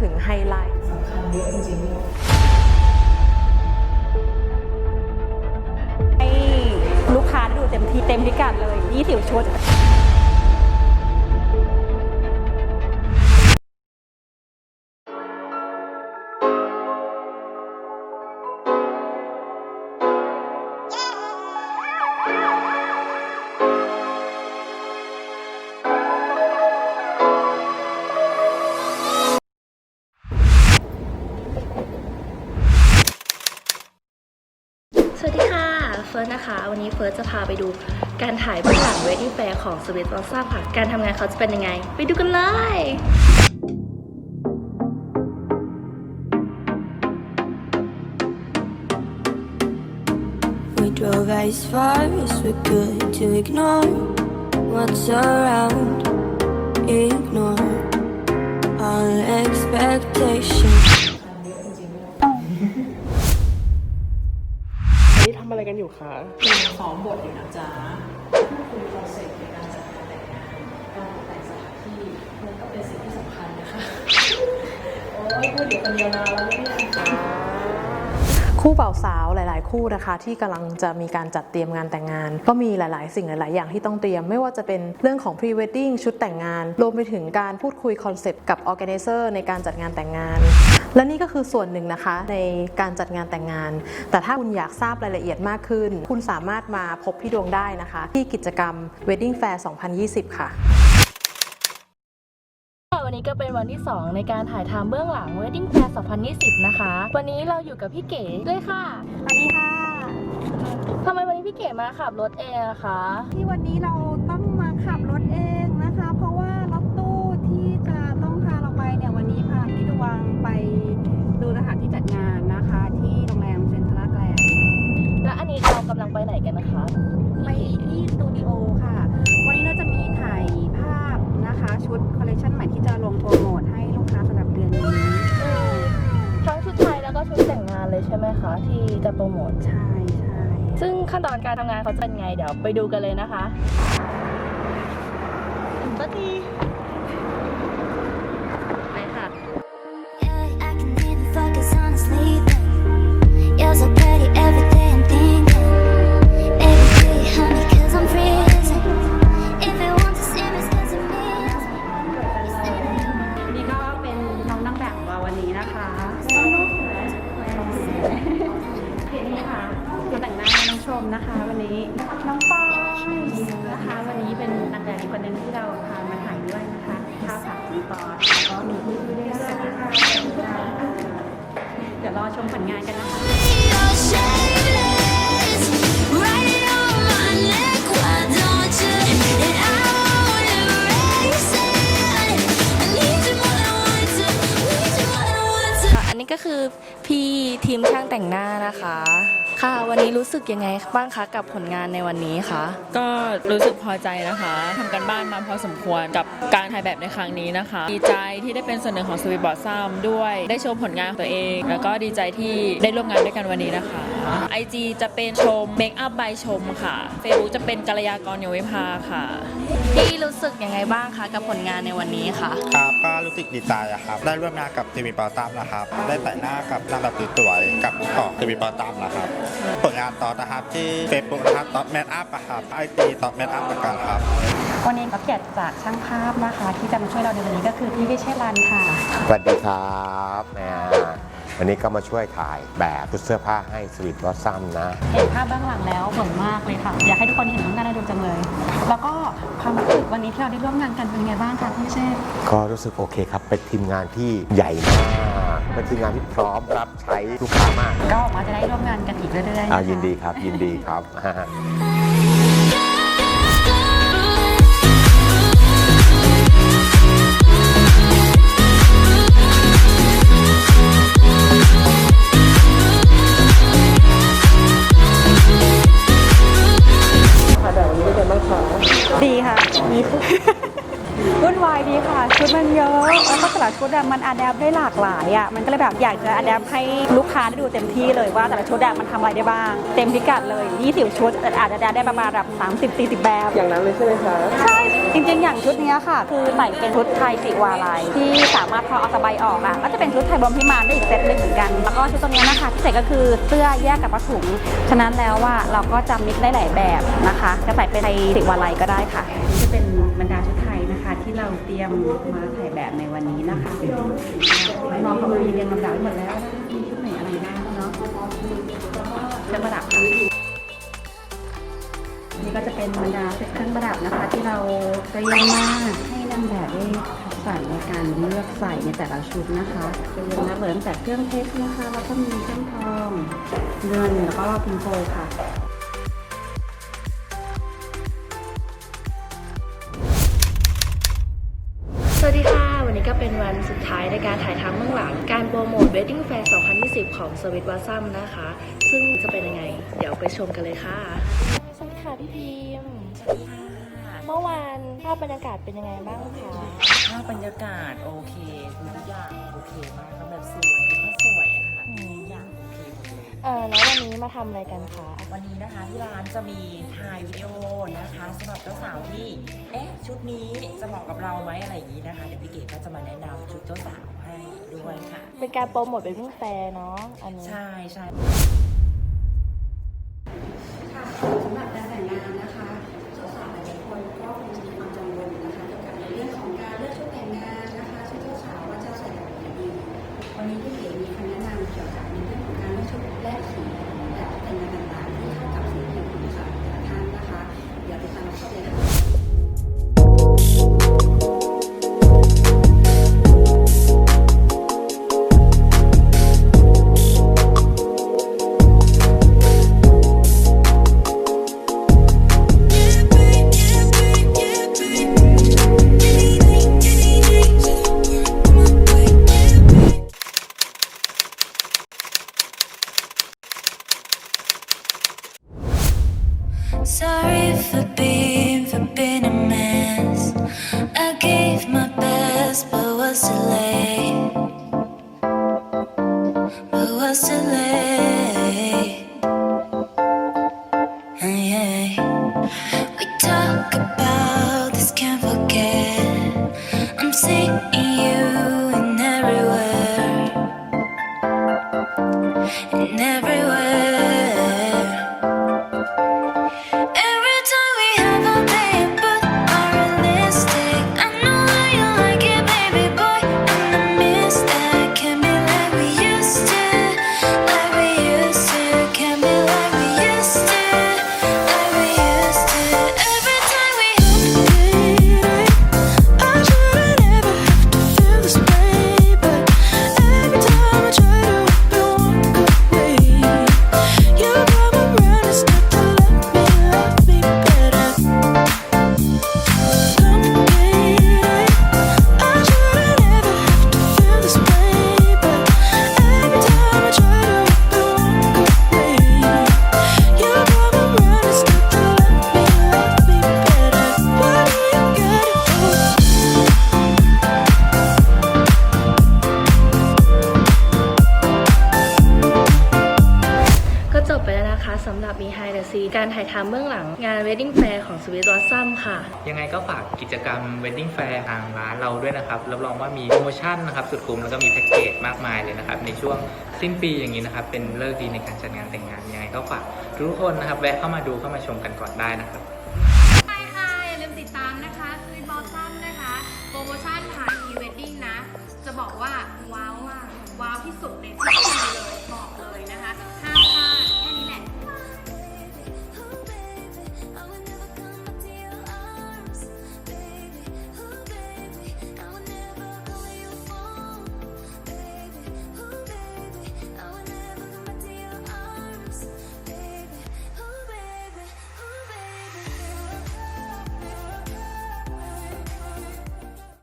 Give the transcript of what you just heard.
ถึงไฮไลท์สำคัญเยอะจริงๆให้ลูกค้าได้ดูเต็มที่เต็มพิกัดเลย 20 ชุด นะคะ วันนี้เฟิร์สจะพาไปดูการถ่ายเบื้องหลังเวดดิ้งแฟร์ของสวีทบอสซัมค่ะ การทำงานเขาจะเป็นยังไง ไปดูกันเลย We drove กันอยู่คะซ้อมบทอยู่นะจ๊ะคุยคอนเซ็ปต์ในการจัดงานแต่งงานการตกแต่งสถานที่มันก็เป็นสิ่งที่สำคัญนะคะ โอ้ยพูดอยู่คนเดียวนานแล้วเนี่ยคู่บ่าวสาวหลาย ๆ คู่นะคะ ที่กำลังจะมีการจัดเตรียมงานแต่งงาน ก็มีหลาย ๆ สิ่งหลาย ๆ อย่างที่ต้องเตรียม ไม่ว่าจะเป็นเรื่องของ pre wedding ชุดแต่งงาน รวมไปถึงการพูดคุยคอนเซปต์กับ organizer ในการจัดงานแต่งงาน และนี่ก็คือส่วนหนึ่งนะคะในการจัดงานแต่งงาน แต่ถ้าคุณอยากทราบรายละเอียดมากขึ้น คุณสามารถมาพบพี่ดวงได้นะคะ ที่กิจกรรม wedding fair 2020 ค่ะวันนี้ก็เป็นวันที่ 2 ในการถ่ายทำเบื้องหลัง Wedding Fair 2020 นะคะ วันนี้เราอยู่กับพี่เก๋ด้วยค่ะ สวัสดีค่ะทำไมวันนี้พี่เก๋มาขับรถเองอะคะ ที่วันนี้เราต้องมาขับรถเองนะคะ เพราะว่า เรากำลังไปไหนกันนะคะ ไปที่สตูดิโอค่ะ วันนี้เราจะมีถ่ายภาพนะคะ ชุดคอลเลคชันใหม่ที่จะลงโปรโมทให้ลูกค้าสำหรับเดือนนี้ทั้งชุดไทยแล้วก็ชุดแต่งงานเลยใช่ไหมคะ ที่จะโปรโมทใช่ใช่ซึ่งขั้นตอนการทำงานเขาจะเป็นไงเดี๋ยวไปดูกันเลยนะคะปกติ มนะคะ วันนี้น้องปอยนะคะ วันนี้เป็นนางแบบอีกคนหนึงที่เราพามาถ่ายด้วยนะคะข้าวผัดพี่ปอยก็มีพี่ด้วยนะคะเดี๋ยวรอชมผลงานกันนะคะอันนี้ก็คือพี่ทีมช่างแต่งหน้านะคะ ค่ะ วันนี้รู้สึกยังไงบ้างคะกับผลงานในวันนี้คะ ก็รู้สึกพอใจนะคะทำกันบ้านมาพอสมควรกับการถ่ายแบบในครั้งนี้นะคะ ดีใจที่ได้เป็นส่วนหนึ่งของสวีบอร์ซัมด้วย ได้โชว์ผลงานตัวเอง แล้วก็ดีใจที่ได้ร่วมงานด้วยกันวันนี้นะคะ IG จะเป็นชมเมคอัพบายชมค่ะ Facebook จะเป็นกัลยากรโยวิภาค่ะ พี่รู้สึกยังไงบ้างคะกับผลงานในวันนี้คะครับก็รู้สึกดีใจอะครับ ได้ร่วมงานกับทีวีปอตัมนะครับ ได้แต่งหน้ากับนางแบบสวยๆกับของทีวีปอตัมนะครับผลงานต่อนะครับที่เฟซบุ๊กนะครับท็อปแมทอัพอะครับไอจีท็อปแมทอัพเหมือนกันครับวันนี้ก็เกียรติจากช่างภาพนะคะ ที่จะมาช่วยเราในวันนี้ก็คือพี่วิเชษรันค่ะสวัสดีครับแหม่ วันนี้ก็มาช่วยถ่ายแบบชุดเสื้อผ้าให้สวีทบอสซัมนะ เห็นภาพเบื้องหลังแล้วสวยมากเลยค่ะ อยากให้ทุกคนเห็นข้างหน้าได้ดูจังเลย แล้วก็ความรู้สึกวันนี้ที่เราได้ร่วมงานกันเป็นไงบ้างคะพี่วิเชษก็รู้สึกโอเคครับ เป็นทีมงานที่ใหญ่มากเป็นทีมงานที่พร้อมรับใช้ลูกค้ามาก ก็หวังว่าจะได้ร่วมงานกันอีกเรื่อยๆนะคะอ่ายินดีครับยินดีครับ ดีค่ะมีวุ่นวายดีค่ะ ชุดมันเยอะ แล้วก็แต่ละชุดอะมันอัดแอปได้หลากหลายอะมันก็เลยแบบอยากจะอัดแอปให้ลูกค้าได้ดูเต็มที่เลยว่าแต่ละชุดอะมันทำอะไรได้บ้าง เต็มพิกัดเลย 20 ชุดแต่อาจจะได้ประมาณแบบ 30 40 แบบ อย่างนั้นเลยใช่ไหมคะ ใช่ จริงๆ อย่างชุดเนี้ยค่ะ คือใส่เป็นชุดไทยสีวาลายที่สามารถพอเอาสบายออกอะก็จะเป็นชุดไทยบอมพิมานได้อีกเซตหนึ่งเหมือนกัน แล้วก็ชุดตัวเนี้ยนะคะพิเศษก็คือเสื้อแยกกับผ้าถุง ฉะนั้นแล้วว่าเราก็จะมิกได้หลายแบบนะคะ จะใส่เป็นไทยสีวาลายก็ได้ค่ะจะ เป็นบรรดาชุดไทยนะคะ ที่เราเตรียมมาถ่ายแบบในวันนี้นะคะน้องเขามีเรียงลำดับหมดแล้วมีชุดไหนอะไรบ้างเนาะเครื่องประดับนี่ก็จะเป็นบรรดาเซ็ตเครื่องประดับนะคะ ที่เราเตรียมมาให้นางแบบได้คัดสรรในการเลือกใส่ในแต่ละชุดนะคะเตรียมนะเริ่มจากเครื่องเพชรนะคะแล้วก็มีเครื่องทองเงินแล้วก็พิมโพค่ะ เป็นวันสุดท้ายในการถ่ายทำเบื้องหลัง การโปรโมท Wedding Fair 2020 ของ s w i t w a s u m นะคะ ซึ่งจะเป็นยังไง เดี๋ยวไปชมกันเลยค่ะ สวัสดีค่ะพี่พิมพ์เมื่อวานภาพบรรยากาศเป็นยังไงบ้างคะภาพบรรยากาศโอเคคือทุกอย่างโอเคมากแล้วแบบสวยก็สวย เลยเออแล้ววันนี้มาทำอะไรกันคะ วันนี้นะคะที่ร้านจะมีถ่ายวิดีโอนะคะสำหรับเจ้าสาวที่เอ๊ะชุดนี้จะเหมาะกับเราไหมอะไรอย่างนี้นะคะเดี๋ยวพี่เก๋ก็จะมาแนะนำชุดเจ้าสาวให้ด้วยค่ะ เป็นการโปรโมท Wedding Fair เนาะอันนี้ ใช่ใช่ Sorry for being, หรับ Behind the Scene การถ่ายทำเบื้องหลังงาน Wedding Fair ของ Sweet Blossom ค่ะ ยังไงก็ฝากกิจกรรม Wedding Fair ทางร้านเราด้วยนะครับ รับรองว่ามีโปรโมชั่นนะครับสุดคุ้มแล้วก็มีแพ็กเกจมากมายเลยนะครับ ในช่วงสิ้นปีอย่างนี้นะครับ เป็นเลิกดีในการจัดงานแต่งงานยังไงก็ฝากทุกคนนะครับแวะเข้ามาดูเข้ามาชมกันก่อนได้นะครับ